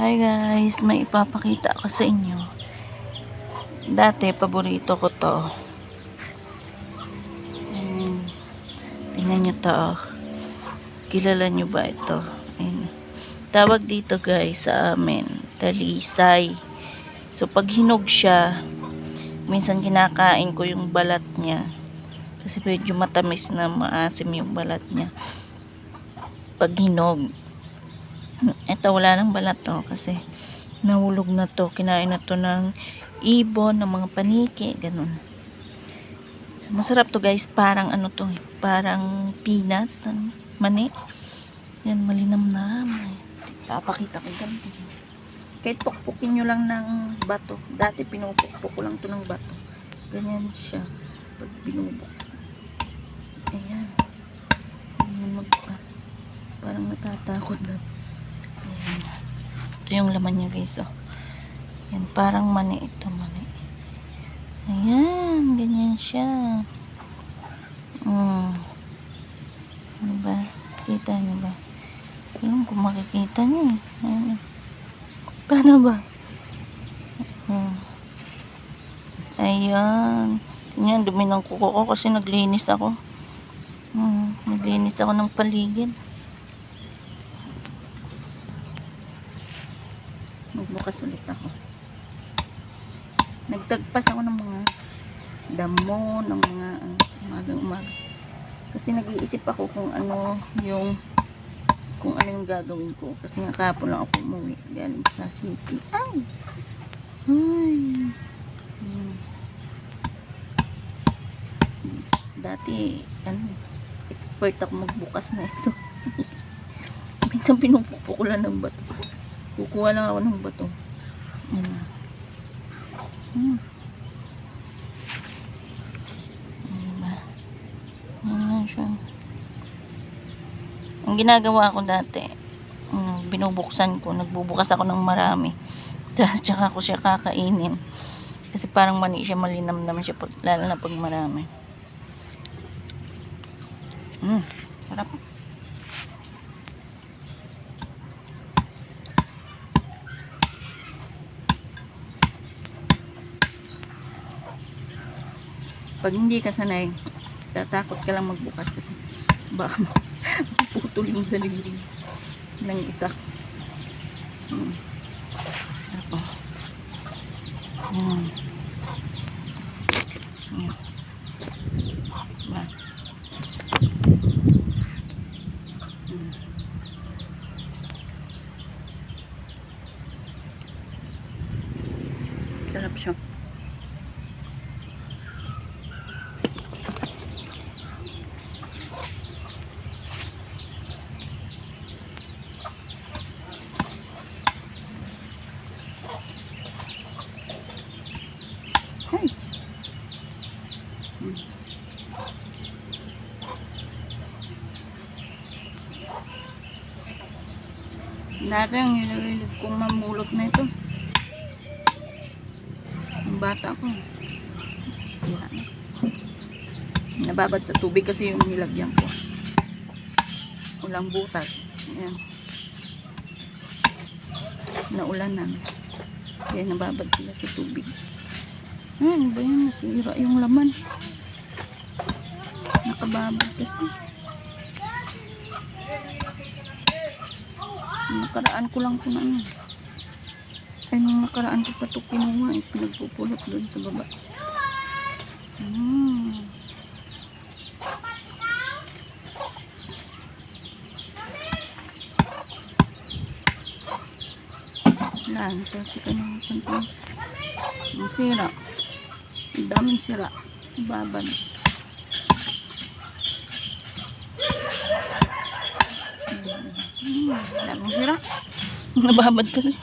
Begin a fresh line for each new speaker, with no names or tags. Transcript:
Hi guys, may ipapakita ako sa inyo. Dati, paborito ko to. Ayan. Tingnan nyo to. oh. Kilala nyo ba ito? Ayan. Tawag dito guys sa amin, talisay. So pag hinog siya, minsan kinakain ko yung balat niya. Kasi medyo matamis na maasim yung balat niya. Pag hinog. Ito wala nang balat to kasi nahulog na to. Kinain na to ng ibon, ng mga paniki, ganun. Masarap to guys. Parang ano to, eh, parang peanut, ano, mani. Yan, malinam na. May, papakita ko ganito. Kahit pukpukin nyo lang ng bato. Dati pinupukpuk ko lang to ng bato. Ganyan siya. Pag binubok. Ayan. Parang natatakot na. Ito yung laman niya guys. Oh. Yan, parang mani ito. Mani. Ayan. Ganyan siya. Mm. Ano ba? Kita niyo ba? Alam kung makikita niyo. Ayan. Paano ba? Hmm. Ayan. Tingnan, dumi ng kuko ko kasi naglinis ako. Hmm, naglinis ako ng paligid. Magbukas ulit ako. Nagtagpas ako ng mga damo, ng mga uh, umaga-umaga. Kasi nag-iisip ako kung ano yung kung ano yung gagawin ko. Kasi nga kahapon lang ako umuwi galing sa city. Ay! Ay! Hmm. Dati, ano, expert ako magbukas na ito. Minsan lang ng bato. Kukuha lang ako ng bato. Ano. Hmm. Ano ba? Ano siya? Ang ginagawa ko dati, mm, binubuksan ko, nagbubukas ako ng marami. Tapos tsaka ko siya kakainin. Kasi parang mani siya, malinam naman siya, pag, lalo na pag marami. Mm, sarap. Pag hindi ka sanay, tatakot ka lang magbukas kasi baka putol yung daliri ng itak. Hmm. Ako. Hmm. Hmm. Ba. Hmm. Ay. Hmm. Dati ang nililid kong mamulot na ito. Ang bata ko. Na. Nababad sa tubig kasi yung nilagyan ko. Ulang butas. Ayan. Naulan na. Kaya nababad sila sa tubig. Ano ba yun? Nasira yung laman. Nakababad kasi. Nakaraan ko lang kung ano. Ay, nung nakaraan ko pa ito kinuha. Eh, pinagpupulot doon sa baba. Hmm. Wala, kasi kanang kanang ang sira. Ang daming sira. Babad. Hmm, daming sira. Nababad kasi.